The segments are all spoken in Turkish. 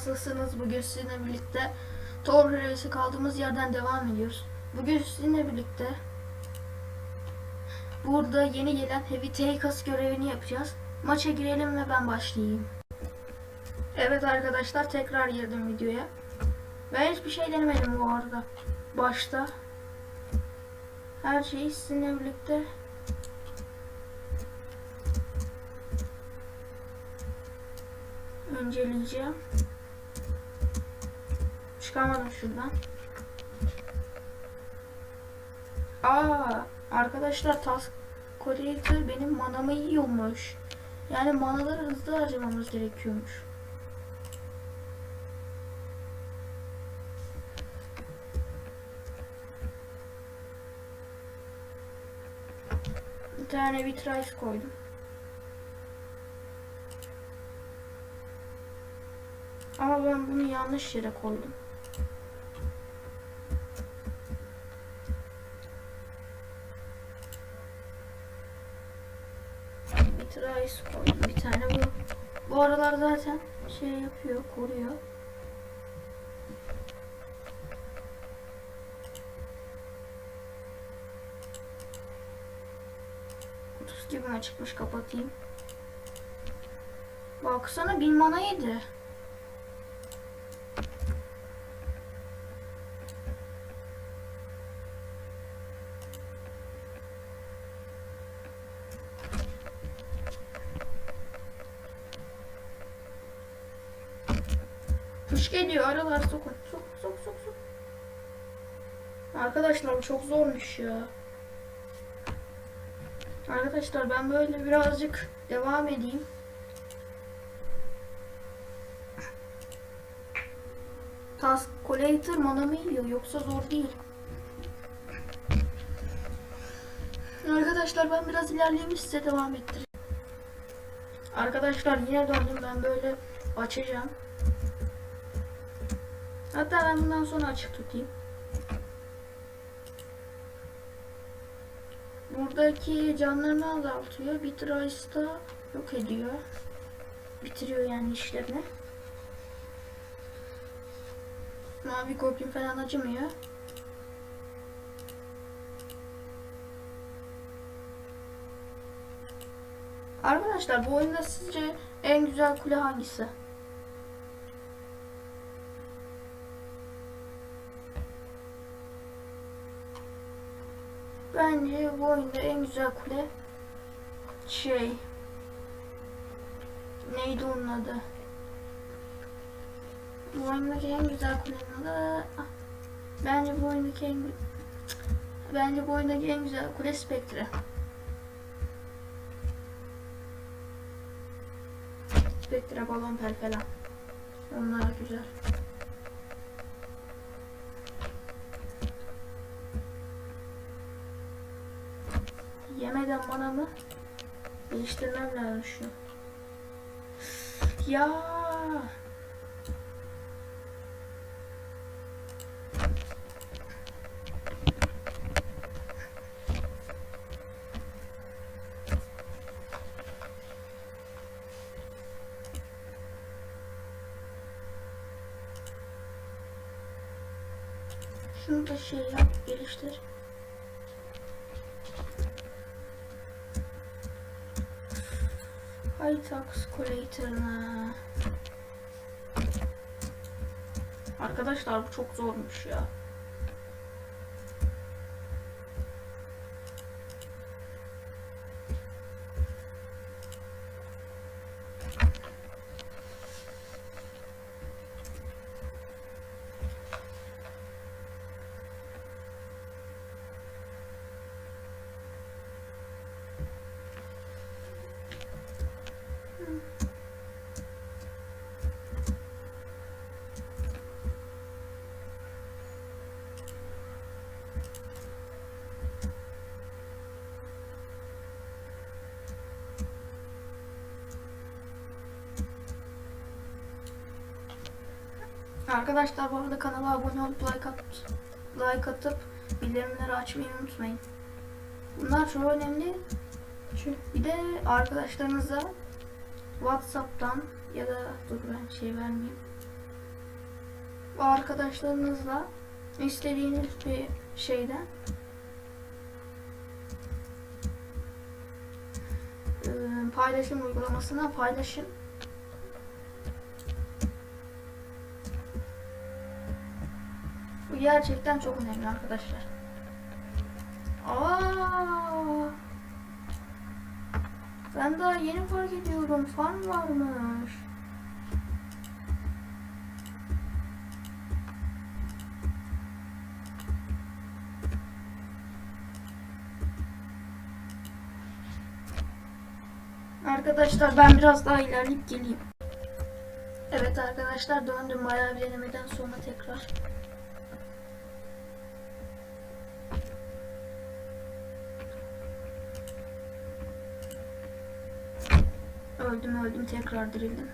nasılsınız? Bugün sizinle birlikte Thor Heroes'e kaldığımız yerden devam ediyoruz. Bugün sizinle birlikte burada yeni gelen Heavy Takers görevini yapacağız. Maça girelim ve ben başlayayım. Evet arkadaşlar tekrar girdim videoya. Ben hiçbir şey denemedim bu arada. Başta. Her şeyi sizinle birlikte inceleyeceğim. Çıkamadım şuradan. Aa, arkadaşlar Task Collector benim manamı yiyormuş. Yani manaları hızlı harcamamız gerekiyormuş. Bir tane vitrais koydum. Ama ben bunu yanlış yere koydum. Tries koydum bir tane bu. Bu aralar zaten şey yapıyor, koruyor. Gibi çıkmış kapatayım. Baksana bin mana yedi. Kuş geliyor aralar sokun. Sok sok sok sok. Arkadaşlar bu çok zormuş ya. Arkadaşlar ben böyle birazcık devam edeyim. Task Collector manamı yiyor yoksa zor değil. Arkadaşlar ben biraz ilerleyeyim size devam ettireyim. Arkadaşlar yine döndüm ben böyle açacağım. Hatta ben bundan sonra açık tutayım. Buradaki canlarını azaltıyor. Bitrice'da yok ediyor. Bitiriyor yani işlerini. Mavi goblin falan acımıyor. Arkadaşlar bu oyunda sizce en güzel kule hangisi? Bence bu oyunda en güzel kule şey neydi onun adı? Bu oyundaki en güzel kulenin adı ah, bence bu oyundaki en bence bu oyundaki en güzel kule Spectre. Spectre balon pel falan. Onlar güzel. Yemeden manamı değiştirmem lazım şu. Ya. Şunu da şey yap, geliştir. Hitax Collector'ına. Arkadaşlar bu çok zormuş ya. Arkadaşlar bu arada kanala abone olup like, at, like atıp bildirimleri açmayı unutmayın. Bunlar çok önemli. Çünkü bir de arkadaşlarınıza Whatsapp'tan ya da dur ben şey vermeyeyim. arkadaşlarınızla istediğiniz bir şeyden paylaşım uygulamasına paylaşın. Bu gerçekten çok önemli arkadaşlar. Aa! Ben daha yeni fark ediyorum. Fan varmış. Arkadaşlar ben biraz daha ilerleyip geleyim. Evet arkadaşlar döndüm bayağı bir denemeden sonra tekrar. Öldüm öldüm tekrar dirildim.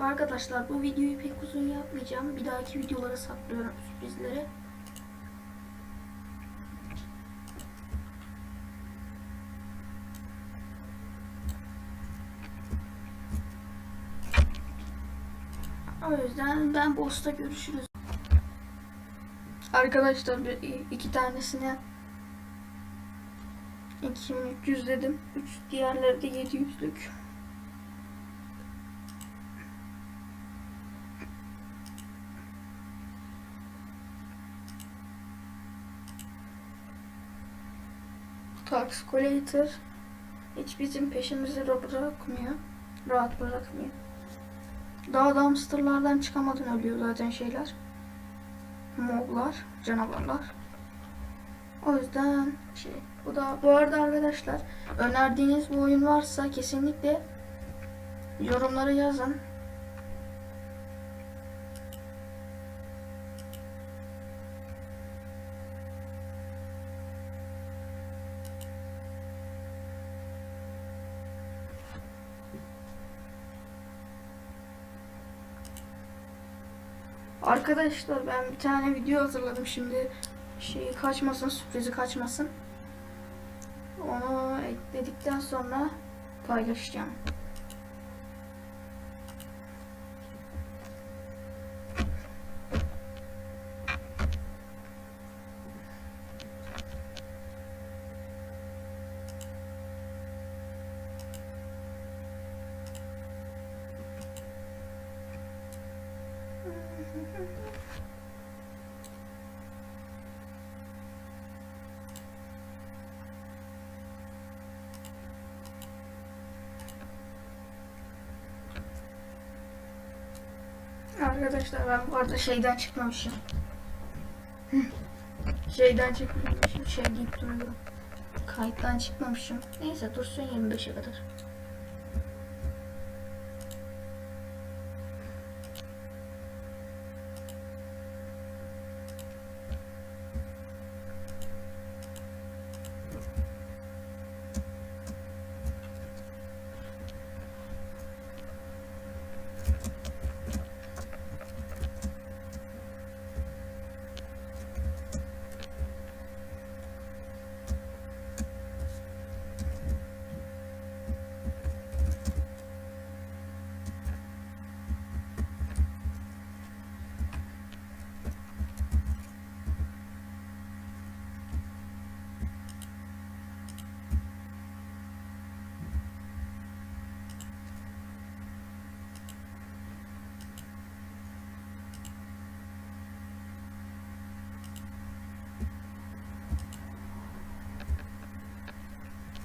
Arkadaşlar bu videoyu pek uzun yapmayacağım. Bir dahaki videolara saklıyorum sürprizleri. O yüzden ben boss'ta görüşürüz. Arkadaşlar iki tanesine 2300 dedim. Üç diğerleri de 700'lük. Tax Collector hiç bizim peşimizi ra- bırakmıyor. Rahat bırakmıyor. Daha dumpsterlardan çıkamadan ölüyor zaten şeyler. Moblar, canavarlar. O yüzden şey bu da bu arada arkadaşlar önerdiğiniz bir oyun varsa kesinlikle yorumlara yazın. Arkadaşlar ben bir tane video hazırladım şimdi şeyi kaçmasın sürprizi kaçmasın. Onu ekledikten sonra paylaşacağım. Arkadaşlar ben bu arada şeyden çıkmamışım. Şeyden çıkmamışım. Şey deyip duruyorum. Kayıttan çıkmamışım. Neyse dursun 25'e kadar.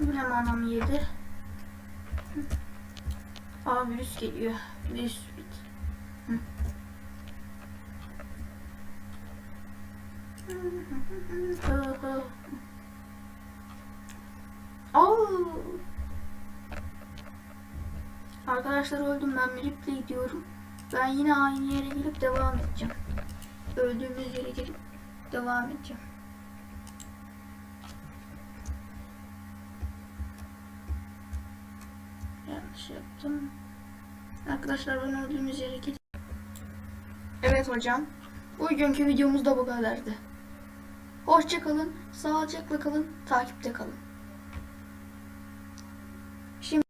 Bilmem anam yedi. Aa virüs geliyor. Virüs bit. Au! Arkadaşlar öldüm ben replay gidiyorum. Ben yine aynı yere gelip devam edeceğim. Öldüğümüz yere gelip devam edeceğim. Yanlış yaptım. Arkadaşlar ben öldüğümüz yere gidip... Evet hocam. Bugünkü videomuz da bu kadardı. Hoşça kalın, sağlıcakla kalın, takipte kalın.